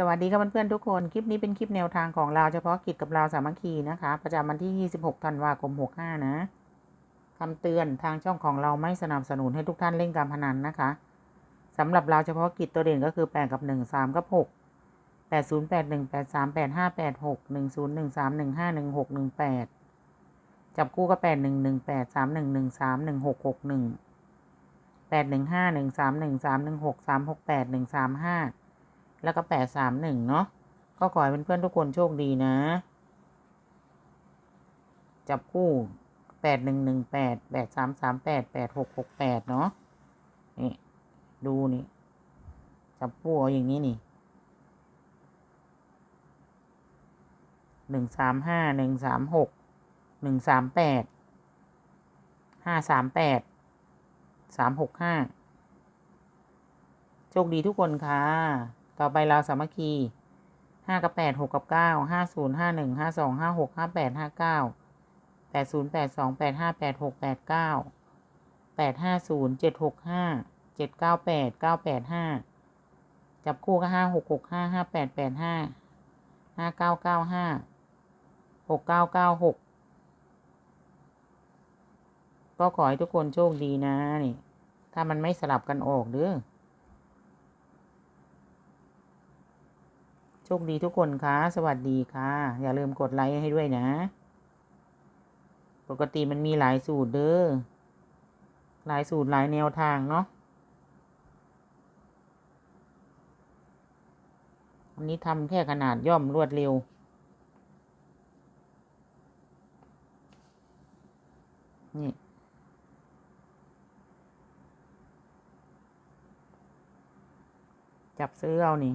สวัสดีครับเพื่อนๆทุกคน คลิปนี้เป็นคลิปแนวทางของเราเฉพาะกิจกับเราสามัคคีนะคะ ประจำวันที่ 26 ธันวาคม 65 นะคำเตือนทางช่องของเราไม่สนับสนุนให้ทุกท่านเล่นการพนันนะคะสำหรับเราเฉพาะกิจตัวเด่นก็คือ 8 กับ 1 3 กับ 6 8 0 8 1 8 3 8 5 8 6 1 0 1 3 1 5 1 6 1 8 จับคู่ก็ 8 1 1 8 3 1 1 3 1 6 6 1 8 1 5 1 3 1 3 1 6 3 6 8 1 3 5 แล้วก็แปดสามหนึ่งเนาะก็ขอให้เพื่อนๆทุกคนโชคดีนะ จับคู่แปดหนึ่งหนึ่งแปดแปดสามสามแปดแปดหกหกแปดเนาะนี่ ดูนี่ จับคู่เอาอย่างนี้นี่หนึ่งสามห้าหนึ่งสามหกหนึ่งสามแปดห้าสามแปดสามหกห้าโชคดีทุกคนค่ะ ต่อไปเราสามัคคีห้ากับแปดหกกับเก้าห้าศูนย์ห้าหนึ่งห้าสองห้าหกห้าแปดห้าเก้าแปดศูนย์แปดสองแปดห้าแปดหกแปดเก้าแปดห้าศูนย์เจ็ดหกห้าเจ็ดเก้าแปดเก้าแปดห้าจับคู่ก็ห้าหกหกห้าห้าแปดแปดห้าห้าเก้าเก้าห้าหกเก้าเก้าหกก็ขอให้ทุกคนโชคดีนะนี่ ถ้ามันไม่สลับกันออกเด้อ โชคดีทุกคนคะสวัสดีค่ะ อย่าลืมกดไลค์ให้ด้วยนะ ปกติมันมีหลายสูตรเด้อ หลายสูตรหลายแนวทางเนาะอันนี้ทำแค่ขนาดย่อมรวดเร็ว นี่จับซื้อเอานี่